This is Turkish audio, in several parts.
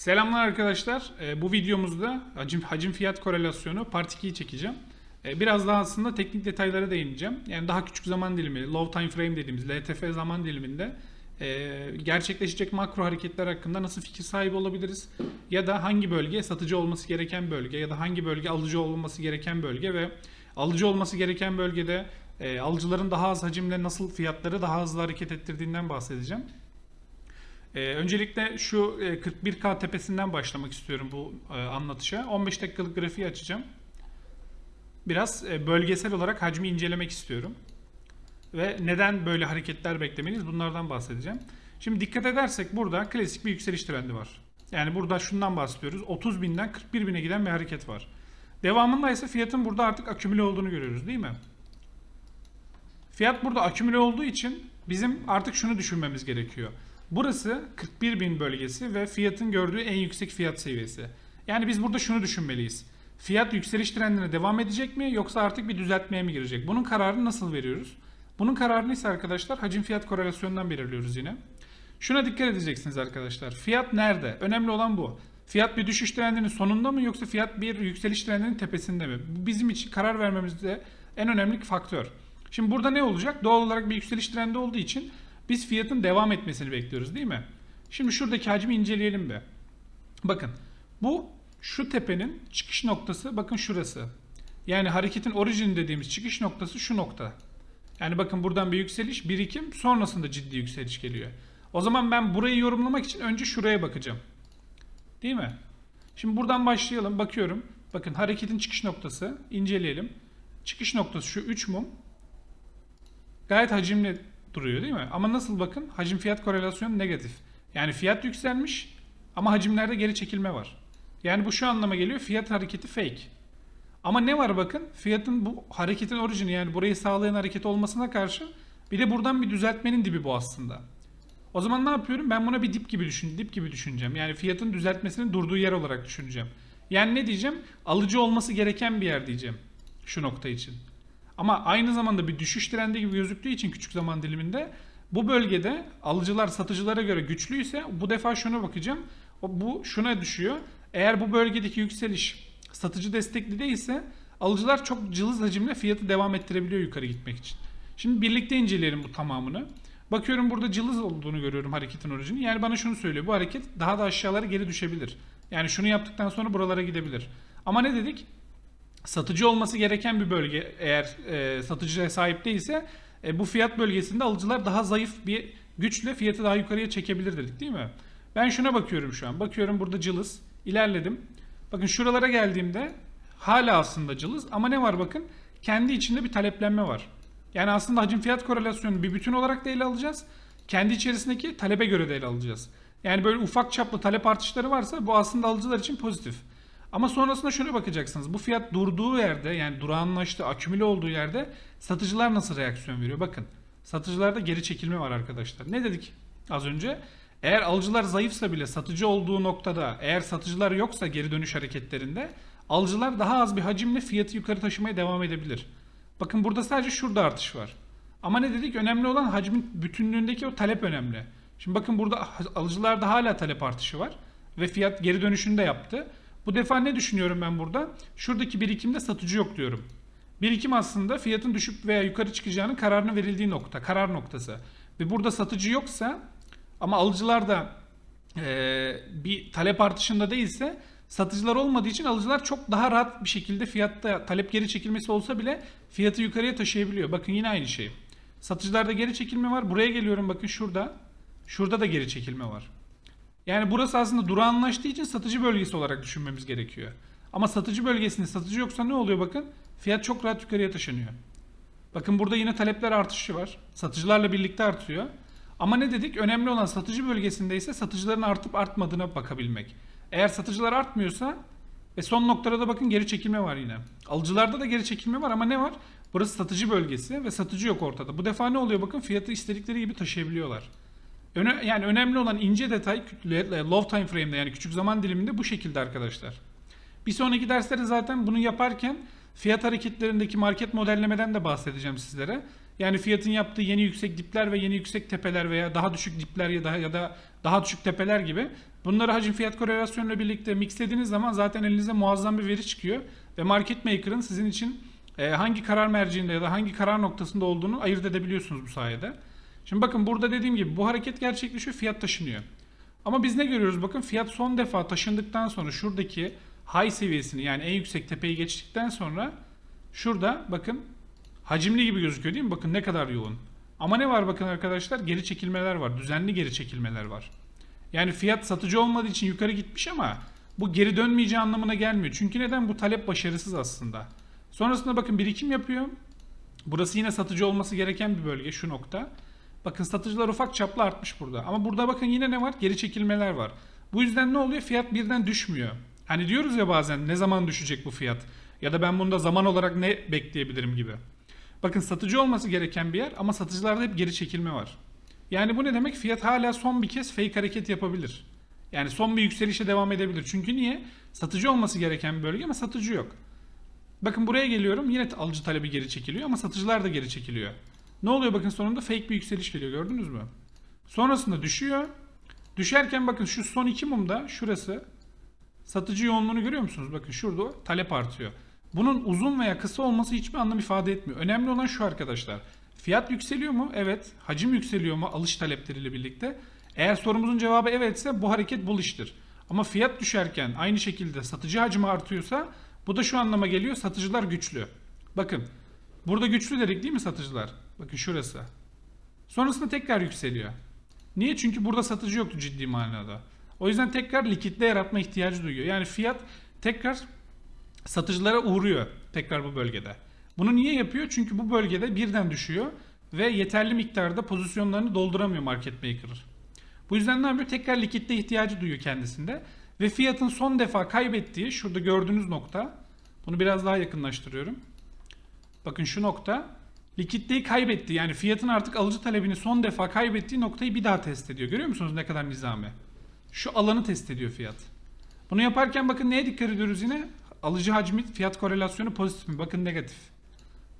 Selamlar arkadaşlar. Ee, bu videomuzda hacim, hacim fiyat korelasyonu part 2'yi çekeceğim. Ee, biraz daha aslında teknik detaylara değineceğim. Yani daha küçük zaman dilimi, low time frame dediğimiz LTF zaman diliminde e, gerçekleşecek makro hareketler hakkında nasıl fikir sahibi olabiliriz? Ya da hangi bölge satıcı olması gereken bölge ya da hangi bölge alıcı olması gereken bölge ve alıcı olması gereken bölgede e, alıcıların daha az hacimle nasıl fiyatları daha hızlı hareket ettirdiğinden bahsedeceğim. Ee, öncelikle şu e, 41K tepesinden başlamak istiyorum bu e, anlatışa. 15 dakikalık grafiği açacağım. Biraz e, bölgesel olarak hacmi incelemek istiyorum. Ve neden böyle hareketler beklemeliyiz bunlardan bahsedeceğim. Şimdi dikkat edersek burada klasik bir yükseliş trendi var. Yani burada şundan bahsediyoruz. 30 binden 41 bine giden bir hareket var. Devamında ise fiyatın burada artık akümüle olduğunu görüyoruz değil mi? Fiyat burada akümüle olduğu için bizim artık şunu düşünmemiz gerekiyor. Burası 41 bin bölgesi ve fiyatın gördüğü en yüksek fiyat seviyesi. Yani biz burada şunu düşünmeliyiz. Fiyat yükseliş trendine devam edecek mi yoksa artık bir düzeltmeye mi girecek? Bunun kararını nasıl veriyoruz? Bunun kararını ise arkadaşlar hacim fiyat korelasyonundan belirliyoruz yine. Şuna dikkat edeceksiniz arkadaşlar. Fiyat nerede? Önemli olan bu. Fiyat bir düşüş trendinin sonunda mı yoksa fiyat bir yükseliş trendinin tepesinde mi? Bu bizim için karar vermemizde en önemli faktör. Şimdi burada ne olacak? Doğal olarak bir yükseliş trendi olduğu için biz fiyatın devam etmesini bekliyoruz değil mi? Şimdi şuradaki hacmi inceleyelim be. Bakın bu şu tepenin çıkış noktası bakın şurası. Yani hareketin orijini dediğimiz çıkış noktası şu nokta. Yani bakın buradan bir yükseliş, birikim sonrasında ciddi yükseliş geliyor. O zaman ben burayı yorumlamak için önce şuraya bakacağım. Değil mi? Şimdi buradan başlayalım. Bakıyorum. Bakın hareketin çıkış noktası. inceleyelim. Çıkış noktası şu 3 mum. Gayet hacimli duruyor değil mi? Ama nasıl bakın? Hacim fiyat korelasyonu negatif. Yani fiyat yükselmiş ama hacimlerde geri çekilme var. Yani bu şu anlama geliyor. Fiyat hareketi fake. Ama ne var bakın? Fiyatın bu hareketin orijini yani burayı sağlayan hareket olmasına karşı bir de buradan bir düzeltmenin dibi bu aslında. O zaman ne yapıyorum? Ben buna bir dip gibi düşün, dip gibi düşüneceğim. Yani fiyatın düzeltmesinin durduğu yer olarak düşüneceğim. Yani ne diyeceğim? Alıcı olması gereken bir yer diyeceğim şu nokta için. Ama aynı zamanda bir düşüş trendi gibi gözüktüğü için küçük zaman diliminde bu bölgede alıcılar satıcılara göre güçlüyse bu defa şuna bakacağım. Bu şuna düşüyor. Eğer bu bölgedeki yükseliş satıcı destekli değilse alıcılar çok cılız hacimle fiyatı devam ettirebiliyor yukarı gitmek için. Şimdi birlikte inceleyelim bu tamamını. Bakıyorum burada cılız olduğunu görüyorum hareketin orijini. Yani bana şunu söylüyor. Bu hareket daha da aşağılara geri düşebilir. Yani şunu yaptıktan sonra buralara gidebilir. Ama ne dedik? Satıcı olması gereken bir bölge eğer e, satıcıya sahip değilse e, bu fiyat bölgesinde alıcılar daha zayıf bir güçle fiyatı daha yukarıya çekebilir dedik değil mi? Ben şuna bakıyorum şu an. Bakıyorum burada cılız. İlerledim. Bakın şuralara geldiğimde hala aslında cılız ama ne var bakın? Kendi içinde bir taleplenme var. Yani aslında hacim fiyat korelasyonu bir bütün olarak da ele alacağız. Kendi içerisindeki talebe göre de ele alacağız. Yani böyle ufak çaplı talep artışları varsa bu aslında alıcılar için pozitif. Ama sonrasında şöyle bakacaksınız. Bu fiyat durduğu yerde yani durağanlaştı, akümüle olduğu yerde satıcılar nasıl reaksiyon veriyor? Bakın satıcılarda geri çekilme var arkadaşlar. Ne dedik az önce? Eğer alıcılar zayıfsa bile satıcı olduğu noktada eğer satıcılar yoksa geri dönüş hareketlerinde alıcılar daha az bir hacimle fiyatı yukarı taşımaya devam edebilir. Bakın burada sadece şurada artış var. Ama ne dedik? Önemli olan hacmin bütünlüğündeki o talep önemli. Şimdi bakın burada alıcılarda hala talep artışı var ve fiyat geri dönüşünü de yaptı. Bu defa ne düşünüyorum ben burada? Şuradaki birikimde satıcı yok diyorum. Birikim aslında fiyatın düşüp veya yukarı çıkacağının kararını verildiği nokta, karar noktası. Ve burada satıcı yoksa ama alıcılar da e, bir talep artışında değilse satıcılar olmadığı için alıcılar çok daha rahat bir şekilde fiyatta talep geri çekilmesi olsa bile fiyatı yukarıya taşıyabiliyor. Bakın yine aynı şey. Satıcılarda geri çekilme var. Buraya geliyorum bakın şurada. Şurada da geri çekilme var. Yani burası aslında durağanlaştığı için satıcı bölgesi olarak düşünmemiz gerekiyor. Ama satıcı bölgesinde satıcı yoksa ne oluyor bakın? Fiyat çok rahat yukarıya taşınıyor. Bakın burada yine talepler artışı var. Satıcılarla birlikte artıyor. Ama ne dedik? Önemli olan satıcı bölgesinde ise satıcıların artıp artmadığına bakabilmek. Eğer satıcılar artmıyorsa ve son noktada da bakın geri çekilme var yine. Alıcılarda da geri çekilme var ama ne var? Burası satıcı bölgesi ve satıcı yok ortada. Bu defa ne oluyor bakın fiyatı istedikleri gibi taşıyabiliyorlar. Öne, yani önemli olan ince detay low time frame'de yani küçük zaman diliminde bu şekilde arkadaşlar. Bir sonraki derslerde zaten bunu yaparken fiyat hareketlerindeki market modellemeden de bahsedeceğim sizlere. Yani fiyatın yaptığı yeni yüksek dipler ve yeni yüksek tepeler veya daha düşük dipler ya da ya da daha düşük tepeler gibi bunları hacim fiyat korelasyonuyla birlikte mixlediğiniz zaman zaten elinize muazzam bir veri çıkıyor ve market maker'ın sizin için e, hangi karar merciinde ya da hangi karar noktasında olduğunu ayırt edebiliyorsunuz bu sayede. Şimdi bakın burada dediğim gibi bu hareket gerçekleşiyor, fiyat taşınıyor. Ama biz ne görüyoruz? Bakın fiyat son defa taşındıktan sonra şuradaki high seviyesini yani en yüksek tepeyi geçtikten sonra şurada bakın hacimli gibi gözüküyor değil mi? Bakın ne kadar yoğun. Ama ne var bakın arkadaşlar? Geri çekilmeler var. Düzenli geri çekilmeler var. Yani fiyat satıcı olmadığı için yukarı gitmiş ama bu geri dönmeyeceği anlamına gelmiyor. Çünkü neden? Bu talep başarısız aslında. Sonrasında bakın birikim yapıyor. Burası yine satıcı olması gereken bir bölge şu nokta. Bakın satıcılar ufak çaplı artmış burada. Ama burada bakın yine ne var? Geri çekilmeler var. Bu yüzden ne oluyor? Fiyat birden düşmüyor. Hani diyoruz ya bazen ne zaman düşecek bu fiyat? Ya da ben bunda zaman olarak ne bekleyebilirim gibi. Bakın satıcı olması gereken bir yer ama satıcılarda hep geri çekilme var. Yani bu ne demek? Fiyat hala son bir kez fake hareket yapabilir. Yani son bir yükselişe devam edebilir. Çünkü niye? Satıcı olması gereken bir bölge ama satıcı yok. Bakın buraya geliyorum yine alıcı talebi geri çekiliyor ama satıcılar da geri çekiliyor. Ne oluyor bakın sonunda fake bir yükseliş geliyor gördünüz mü? Sonrasında düşüyor. Düşerken bakın şu son iki mumda şurası satıcı yoğunluğunu görüyor musunuz? Bakın şurada talep artıyor. Bunun uzun veya kısa olması hiçbir anlam ifade etmiyor. Önemli olan şu arkadaşlar. Fiyat yükseliyor mu? Evet. Hacim yükseliyor mu? Alış talepleriyle birlikte. Eğer sorumuzun cevabı evetse bu hareket bulish'tir. Ama fiyat düşerken aynı şekilde satıcı hacmi artıyorsa bu da şu anlama geliyor. Satıcılar güçlü. Bakın. Burada güçlü dedik değil mi satıcılar? Bakın şurası. Sonrasında tekrar yükseliyor. Niye? Çünkü burada satıcı yoktu ciddi manada. O yüzden tekrar likitte yaratma ihtiyacı duyuyor. Yani fiyat tekrar satıcılara uğruyor tekrar bu bölgede. Bunu niye yapıyor? Çünkü bu bölgede birden düşüyor ve yeterli miktarda pozisyonlarını dolduramıyor market maker. Bu yüzden ne yapıyor? Tekrar likitte ihtiyacı duyuyor kendisinde. Ve fiyatın son defa kaybettiği şurada gördüğünüz nokta. Bunu biraz daha yakınlaştırıyorum. Bakın şu nokta likiditeyi kaybetti. Yani fiyatın artık alıcı talebini son defa kaybettiği noktayı bir daha test ediyor. Görüyor musunuz ne kadar nizami? Şu alanı test ediyor fiyat. Bunu yaparken bakın neye dikkat ediyoruz yine? Alıcı hacmi fiyat korelasyonu pozitif mi? Bakın negatif.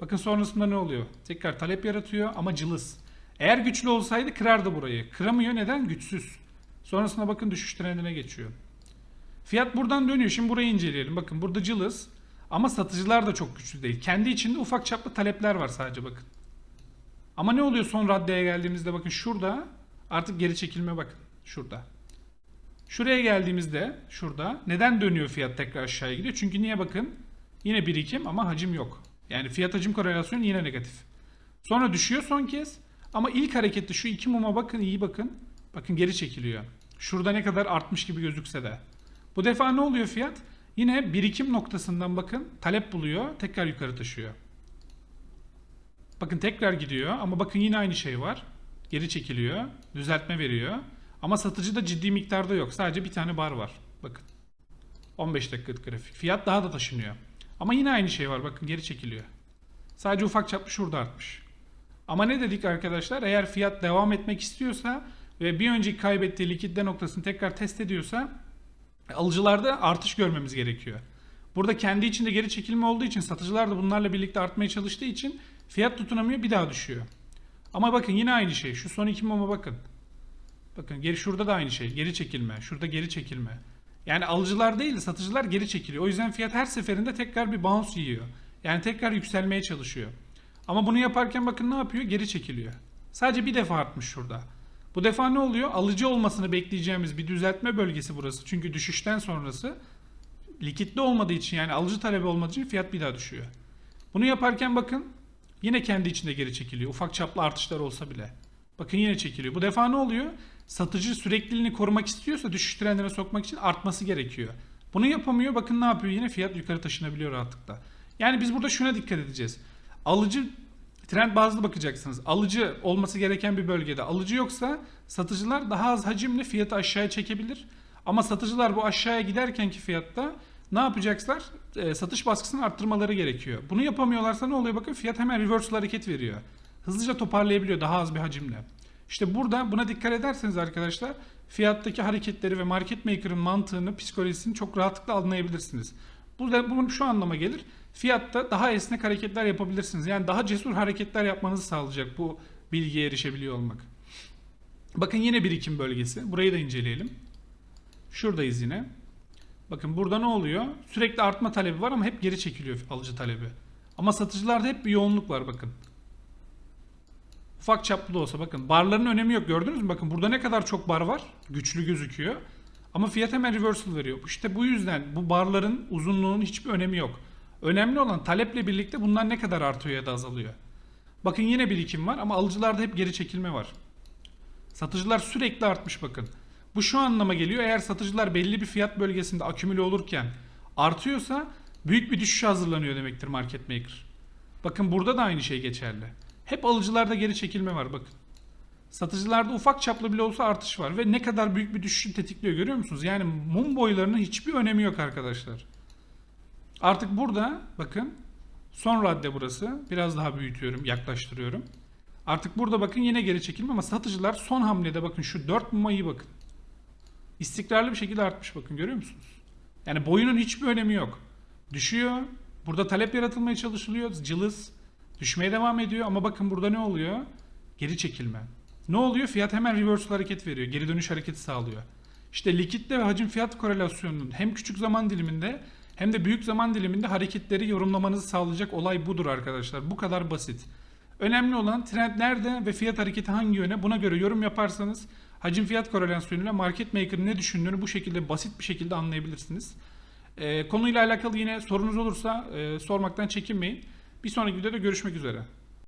Bakın sonrasında ne oluyor? Tekrar talep yaratıyor ama cılız. Eğer güçlü olsaydı kırardı burayı. Kıramıyor neden? Güçsüz. Sonrasında bakın düşüş trendine geçiyor. Fiyat buradan dönüyor. Şimdi burayı inceleyelim. Bakın burada cılız. Ama satıcılar da çok güçlü değil. Kendi içinde ufak çaplı talepler var sadece bakın. Ama ne oluyor son raddeye geldiğimizde bakın şurada artık geri çekilme bakın. Şurada. Şuraya geldiğimizde şurada neden dönüyor fiyat tekrar aşağıya gidiyor? Çünkü niye bakın? Yine birikim ama hacim yok. Yani fiyat hacim korelasyonu yine negatif. Sonra düşüyor son kez. Ama ilk harekette şu iki muma bakın iyi bakın. Bakın geri çekiliyor. Şurada ne kadar artmış gibi gözükse de. Bu defa ne oluyor fiyat? Yine birikim noktasından bakın talep buluyor. Tekrar yukarı taşıyor. Bakın tekrar gidiyor ama bakın yine aynı şey var. Geri çekiliyor. Düzeltme veriyor. Ama satıcıda ciddi miktarda yok. Sadece bir tane bar var. Bakın. 15 dakikalık grafik. Fiyat daha da taşınıyor. Ama yine aynı şey var. Bakın geri çekiliyor. Sadece ufak çaplı şurada artmış. Ama ne dedik arkadaşlar? Eğer fiyat devam etmek istiyorsa ve bir önceki kaybettiği likitte noktasını tekrar test ediyorsa alıcılarda artış görmemiz gerekiyor. Burada kendi içinde geri çekilme olduğu için satıcılar da bunlarla birlikte artmaya çalıştığı için fiyat tutunamıyor bir daha düşüyor. Ama bakın yine aynı şey. Şu son iki muma bakın. Bakın geri şurada da aynı şey. Geri çekilme. Şurada geri çekilme. Yani alıcılar değil de satıcılar geri çekiliyor. O yüzden fiyat her seferinde tekrar bir bounce yiyor. Yani tekrar yükselmeye çalışıyor. Ama bunu yaparken bakın ne yapıyor? Geri çekiliyor. Sadece bir defa artmış şurada. Bu defa ne oluyor? Alıcı olmasını bekleyeceğimiz bir düzeltme bölgesi burası. Çünkü düşüşten sonrası likitli olmadığı için yani alıcı talebi olmadığı için fiyat bir daha düşüyor. Bunu yaparken bakın yine kendi içinde geri çekiliyor. Ufak çaplı artışlar olsa bile. Bakın yine çekiliyor. Bu defa ne oluyor? Satıcı sürekliliğini korumak istiyorsa düşüş trendine sokmak için artması gerekiyor. Bunu yapamıyor. Bakın ne yapıyor? Yine fiyat yukarı taşınabiliyor rahatlıkla. Yani biz burada şuna dikkat edeceğiz. Alıcı trend bazlı bakacaksınız. Alıcı olması gereken bir bölgede alıcı yoksa satıcılar daha az hacimle fiyatı aşağıya çekebilir. Ama satıcılar bu aşağıya giderkenki fiyatta ne yapacaklar? E, satış baskısını arttırmaları gerekiyor. Bunu yapamıyorlarsa ne oluyor? Bakın fiyat hemen reversal hareket veriyor. Hızlıca toparlayabiliyor daha az bir hacimle. İşte burada buna dikkat ederseniz arkadaşlar fiyattaki hareketleri ve market maker'ın mantığını, psikolojisini çok rahatlıkla anlayabilirsiniz. Burada bunun şu anlama gelir. Fiyatta daha esnek hareketler yapabilirsiniz. Yani daha cesur hareketler yapmanızı sağlayacak bu bilgiye erişebiliyor olmak. Bakın yine birikim bölgesi. Burayı da inceleyelim. Şuradayız yine. Bakın burada ne oluyor? Sürekli artma talebi var ama hep geri çekiliyor alıcı talebi. Ama satıcılarda hep bir yoğunluk var bakın. Ufak çaplı da olsa bakın barların önemi yok gördünüz mü? Bakın burada ne kadar çok bar var. Güçlü gözüküyor. Ama fiyat hemen reversal veriyor. İşte bu yüzden bu barların uzunluğunun hiçbir önemi yok. Önemli olan taleple birlikte bunlar ne kadar artıyor ya da azalıyor. Bakın yine birikim var ama alıcılarda hep geri çekilme var. Satıcılar sürekli artmış bakın. Bu şu anlama geliyor. Eğer satıcılar belli bir fiyat bölgesinde akümüle olurken artıyorsa büyük bir düşüş hazırlanıyor demektir market maker. Bakın burada da aynı şey geçerli. Hep alıcılarda geri çekilme var bakın. Satıcılarda ufak çaplı bile olsa artış var ve ne kadar büyük bir düşüşü tetikliyor görüyor musunuz? Yani mum boylarının hiçbir önemi yok arkadaşlar. Artık burada bakın son radde burası. Biraz daha büyütüyorum, yaklaştırıyorum. Artık burada bakın yine geri çekilme ama satıcılar son hamlede bakın şu 4 muma iyi bakın. İstikrarlı bir şekilde artmış bakın görüyor musunuz? Yani boyunun hiçbir önemi yok. Düşüyor. Burada talep yaratılmaya çalışılıyor. Cılız. Düşmeye devam ediyor ama bakın burada ne oluyor? Geri çekilme. Ne oluyor? Fiyat hemen reversal hareket veriyor. Geri dönüş hareketi sağlıyor. İşte likitle ve hacim fiyat korelasyonunun hem küçük zaman diliminde hem de büyük zaman diliminde hareketleri yorumlamanızı sağlayacak olay budur arkadaşlar. Bu kadar basit. Önemli olan trend nerede ve fiyat hareketi hangi yöne buna göre yorum yaparsanız hacim fiyat korelasyonuyla market maker'ın ne düşündüğünü bu şekilde basit bir şekilde anlayabilirsiniz. Ee, konuyla alakalı yine sorunuz olursa e, sormaktan çekinmeyin. Bir sonraki videoda görüşmek üzere.